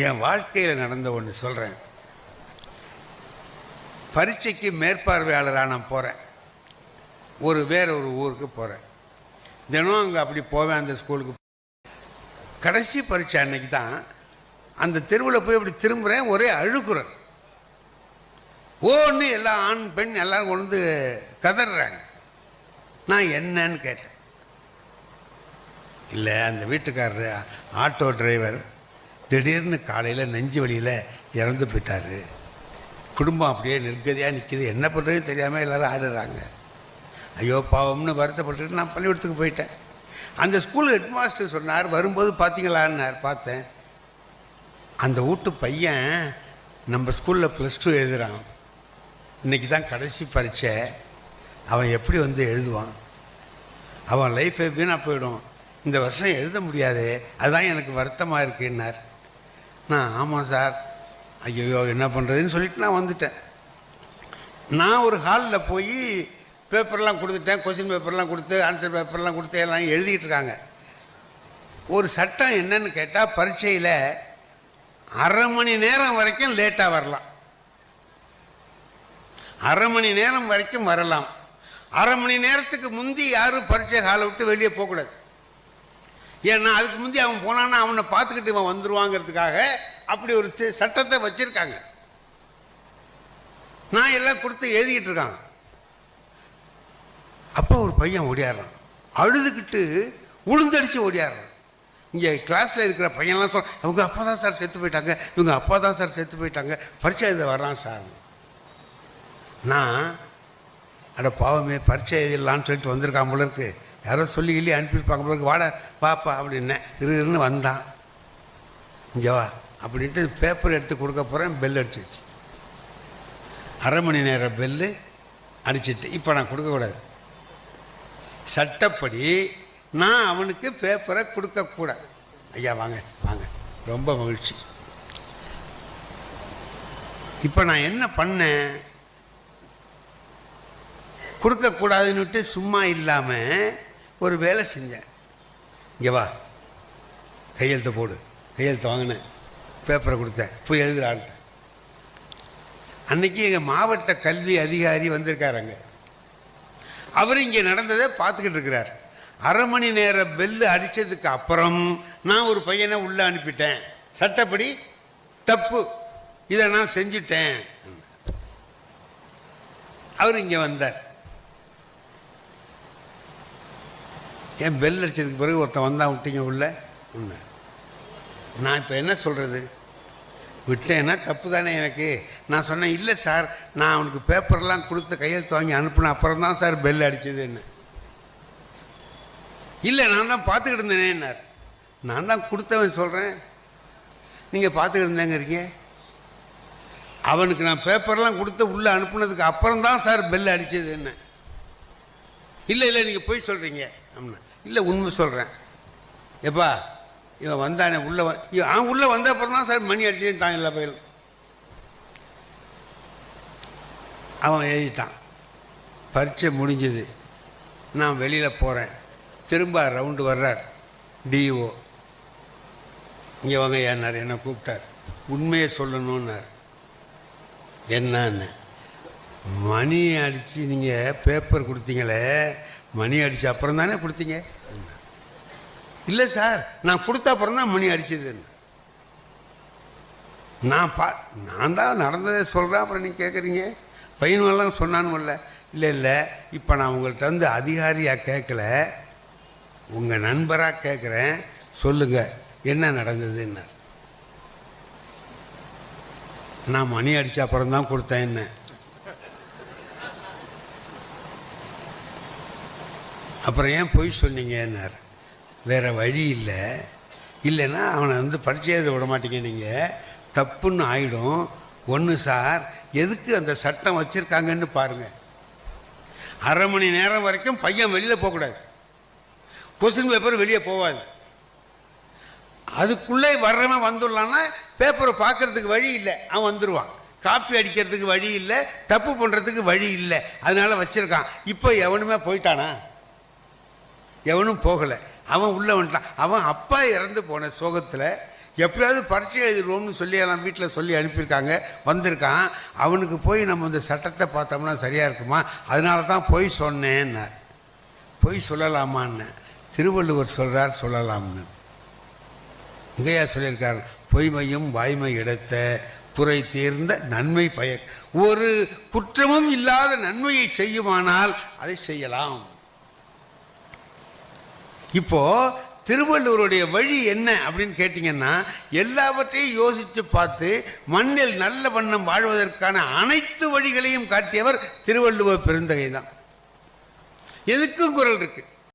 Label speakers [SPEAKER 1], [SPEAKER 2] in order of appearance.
[SPEAKER 1] என் வாழ்க்கையில் நடந்த ஒன்று சொல்கிறேன் பரீட்சைக்கு மேற்பார்வையாளராக நான் போகிறேன் ஒரு வேற ஒரு ஊருக்கு போகிறேன் தினம் அங்கே அப்படி போவேன் அந்த ஸ்கூலுக்கு கடைசி பரீட்சை அன்னைக்கு தான் அந்த தெருவில் போய் இப்படி திரும்புகிறேன் ஒரே அழுக்குறல் ஓன்னு எல்லாம் ஆண் பெண் எல்லோரும் கொண்டு கதறாங்க நான் என்னன்னு கேட்டேன் இல்லை அந்த வீட்டுக்காரர் ஆட்டோ டிரைவர் திடீர்னு காலையில் நெஞ்சு வழியில் இறந்து போயிட்டார் குடும்பம் அப்படியே நிர்கதியாக நிற்கிது என்ன பண்ணுறதுன்னு தெரியாமல் எல்லோரும் ஆடுறாங்க ஐயோ பாவம்னு வருத்தப்பட்டு நான் பள்ளிக்கூடத்துக்கு போயிட்டேன் அந்த ஸ்கூல் ஹெட்மாஸ்டர் சொன்னார் வரும்போது பார்த்தீங்களான்னார் பார்த்தேன் அந்த வீட்டு பையன் நம்ம ஸ்கூலில் ப்ளஸ் டூ எழுதுகிறான் இன்றைக்கி தான் கடைசி பரீட்சை அவன் எப்படி வந்து எழுதுவான் அவன் லைஃப் எப்படின்னா போயிடும் இந்த வருஷம் எழுத முடியாது அதுதான் எனக்கு வருத்தமாக இருக்குன்னார் நான் ஆமாம் சார் ஐயோ என்ன பண்ணுறதுன்னு சொல்லிட்டு நான் வந்துட்டேன் நான் ஒரு ஹாலில் போய் பேப்பர்லாம் கொடுத்துட்டேன் கொஸ்டின் பேப்பர்லாம் கொடுத்து ஆன்சர் பேப்பர்லாம் கொடுத்து எல்லாம் எழுதிக்கிட்டு இருக்காங்க ஒரு சட்டம் என்னன்னு கேட்டால் பரீட்சையில் அரை மணி நேரம் வரைக்கும் லேட்டாக வரலாம் அரை மணி நேரம் வரைக்கும் வரலாம் அரை மணி நேரத்துக்கு முந்தி யாரும் பரீட்சை ஹாலை விட்டு வெளியே போகக்கூடாது ஏன்னா அதுக்கு முந்தி அவன் போனான்னா அவனை பார்த்துக்கிட்டு இவன் வந்துடுவாங்கிறதுக்காக அப்படி ஒரு சட்டத்தை வச்சுருக்காங்க நான் எல்லாம் கொடுத்து எழுதிக்கிட்டு இருக்காங்க அப்போ ஒரு பையன் ஓடியாடுறான் அழுதுகிட்டு உளுந்தடிச்சு ஓடியாடுறான் இங்கே கிளாஸில் இருக்கிற பையன்லாம் சொல்ல இவங்க அப்பா தான் சார் செத்து போயிட்டாங்க இவங்க அப்பா தான் சார் செத்து போயிட்டாங்க பரீட்சை எழுத வர்றான் சார் நான் அட பாவமே பரிச்சை எழுதிடலான்னு சொல்லிட்டு வந்திருக்கான் போல இருக்குது யாரோ சொல்லி கிள்ளி அனுப்பியிருப்பாங்க போது வாட பாப்பா அப்படின்னேன் இருன்னு வந்தான் இங்கேவா அப்படின்ட்டு பேப்பர் எடுத்து கொடுக்க போகிறேன் பெல் அடிச்சிடுச்சு அரை மணி நேரம் பெல்லு அடிச்சிட்டு இப்போ நான் கொடுக்கக்கூடாது சட்டப்படி நான் அவனுக்கு பேப்பரை கொடுக்கக்கூடாது ஐயா வாங்க வாங்க ரொம்ப மகிழ்ச்சி இப்போ நான் என்ன பண்ணேன் கொடுக்கக்கூடாதுன்னுட்டு சும்மா இல்லாமல் ஒரு வேலை செஞ்சேன் இங்கே வா கையெழுத்தை போடு கையெழுத்து வாங்கினேன் பேப்பரை கொடுத்தேன் போய் எழுதுறான்ட்டேன் அன்றைக்கி எங்கள் மாவட்ட கல்வி அதிகாரி வந்திருக்கார் அங்கே அவர் இங்கே நடந்ததை பார்த்துக்கிட்டு இருக்கிறார் அரை மணி நேரம் பெல்லு அடித்ததுக்கு அப்புறம் நான் ஒரு பையனை உள்ளே அனுப்பிட்டேன் சட்டப்படி தப்பு இதை நான் செஞ்சுட்டேன் அவர் இங்கே வந்தார் ஏன் பெல் அடித்ததுக்கு பிறகு ஒருத்தன் வந்தால் விட்டீங்க உள்ள உண்மை நான் இப்போ என்ன சொல்கிறது விட்டேன்னா தப்பு தானே எனக்கு நான் சொன்னேன் இல்லை சார் நான் அவனுக்கு பேப்பர்லாம் கொடுத்து கையெழுத்து வாங்கி அனுப்பின அப்புறம் தான் சார் பெல் அடித்தது என்ன இல்லை நான் தான் பார்த்துக்கிட்டு இருந்தேனே என்னார் நான் தான் கொடுத்தவன் சொல்கிறேன் நீங்கள் பார்த்துக்கிட்டு இருக்கீங்க அவனுக்கு நான் பேப்பர்லாம் கொடுத்து உள்ளே அனுப்புனதுக்கு அப்புறம் தான் சார் பெல் அடித்தது என்ன இல்லை இல்லை நீங்கள் போய் சொல்கிறீங்க அப்படின்னா இல்லை உண்மை சொல்கிறேன் எப்பா இவன் வந்தானே உள்ளே அவன் உள்ளே வந்த அப்புறம் தான் சார் மணி அடிச்சுட்டான் இல்லை பயிலும் அவன் எழுதிட்டான் பரீட்சை முடிஞ்சது நான் வெளியில் போகிறேன் திரும்ப ரவுண்டு வர்றார் டிஓ இங்கே வாங்க ஏன்னார் என்னை கூப்பிட்டார் உண்மையை சொல்லணுன்னார் என்னன்னு மணி அடித்து நீங்கள் பேப்பர் கொடுத்தீங்களே மணி அடித்த அப்புறம் தானே கொடுத்தீங்க இல்லை சார் நான் கொடுத்த அப்புறம் தான் மணி அடித்தது நான் பா நான் தான் நடந்ததை சொல்கிறேன் அப்புறம் நீங்கள் கேட்குறீங்க பையனுவெல்லாம் சொன்னான்னு இல்லை இல்லை இல்லை இப்போ நான் உங்கள்கிட்ட வந்து அதிகாரியாக கேட்கல உங்கள் நண்பராக கேட்குறேன் சொல்லுங்கள் என்ன நடந்ததுன்னார் நான் மணி அடித்த அப்புறம் தான் கொடுத்தேன் என்ன அப்புறம் ஏன் பொய் சொன்னீங்கன்னார் வேறு வழி இல்லை இல்லைன்னா அவனை வந்து பரிச்சயத்தை விட மாட்டீங்க நீங்கள் தப்புன்னு ஆகிடும் ஒன்று சார் எதுக்கு அந்த சட்டம் வச்சுருக்காங்கன்னு பாருங்கள் அரை மணி நேரம் வரைக்கும் பையன் வெளியில் போகக்கூடாது கொசுங்க பேப்பர் வெளியே போகாது அதுக்குள்ளே வர்றவன் வந்துடலான்னா பேப்பரை பார்க்குறதுக்கு வழி இல்லை அவன் வந்துடுவான் காப்பி அடிக்கிறதுக்கு வழி இல்லை தப்பு பண்ணுறதுக்கு வழி இல்லை அதனால் வச்சுருக்கான் இப்போ எவனுமே போயிட்டானா எவனும் போகலை அவன் உள்ளே வந்துட்டான் அவன் அப்பா இறந்து போன சோகத்தில் எப்படியாவது பரீட்சை எழுதிடுவோம்னு சொல்லி எல்லாம் வீட்டில் சொல்லி அனுப்பியிருக்காங்க வந்திருக்கான் அவனுக்கு போய் நம்ம இந்த சட்டத்தை பார்த்தோம்னா சரியாக இருக்குமா அதனால தான் பொய் சொன்னேன்னார் பொய் சொல்லலாமான்னு திருவள்ளுவர் சொல்கிறார் சொல்லலாம்னு இங்கேயா சொல்லியிருக்கார் பொய்மையும் வாய்மை இடத்த துறை தேர்ந்த நன்மை பய ஒரு குற்றமும் இல்லாத நன்மையை செய்யுமானால் அதை செய்யலாம் இப்போ திருவள்ளுவருடைய வழி என்ன அப்படின்னு கேட்டிங்கன்னா எல்லாவற்றையும் யோசித்து பார்த்து மண்ணில் நல்ல வண்ணம் வாழ்வதற்கான அனைத்து வழிகளையும் காட்டியவர் திருவள்ளுவர் பெருந்தகை தான் எதுக்கும் குரல் இருக்குது